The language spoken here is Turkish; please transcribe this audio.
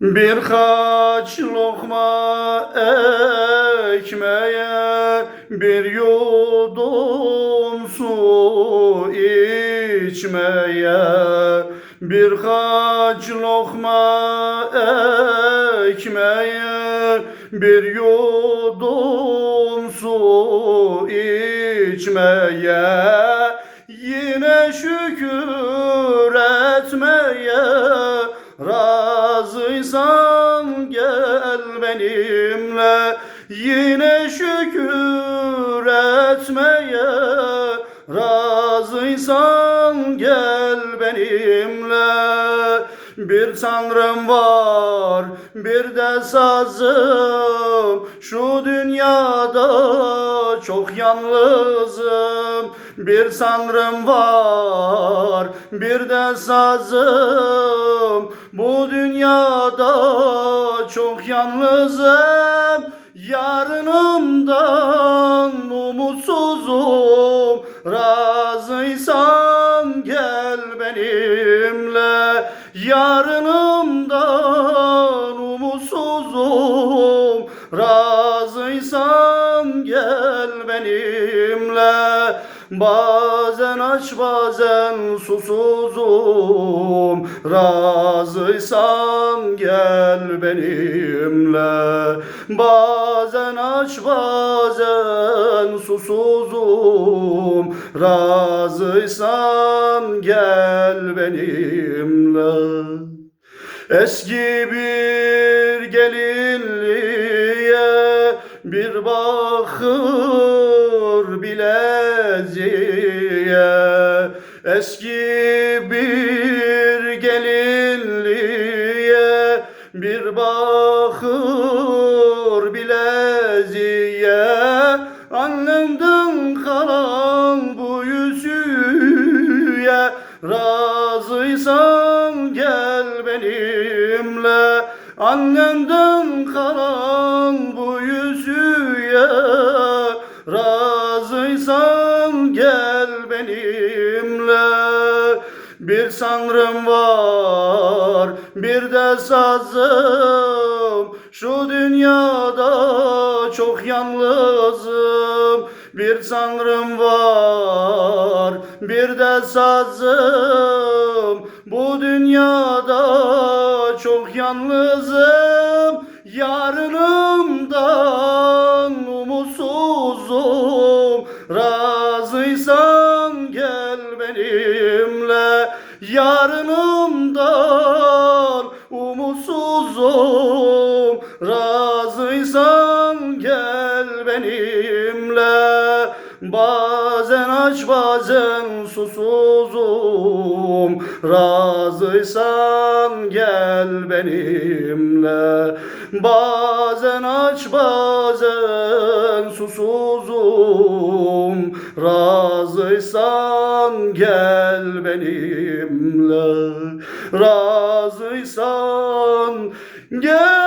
Birkaç lokma ekmeğe bir yudum su içmeye. Birkaç lokma ekmeğe bir yudum su içmeye. Yine şükür etmeye Razıysan gel benimle Yine şükür etmeye Razıysan gel benimle Bir tanrım var bir de sazım. Şu dünyada çok yalnızım. Bir tanrım var bir de sazım. Bu dünyada çok yalnızım. Yarınımdan umutsuzum. Razıysan Yarınımdan umutsuzum. Razıysan gel benimle Bazen aç bazen susuzum. Razıysan gel benimle. Bazen aç bazen susuzum. Razıysan gel benimle. Eski bir gelinliğe bir bakır bileziğe Eski bir gelinliğe bir bakır bileziğe Annemden kalan bu yüzüğe Razıysan gel benimle. Annemden kalan bu yüzüğe Razıysan gel benimle Bir sanrım var bir de sazım. Şu dünyada çok yalnızım. Bir sanrım var bir de sazım. Bu dünyada çok yalnızım. Yarınımdan umutsuzum. Razıysan Yarınımdan umutsuzum. Razıysan gel benimle. Bazen aç bazen susuzum. Razıysan gel benimle. Bazen aç bazen susuzum Razıysan gel benimle. Razıysan gel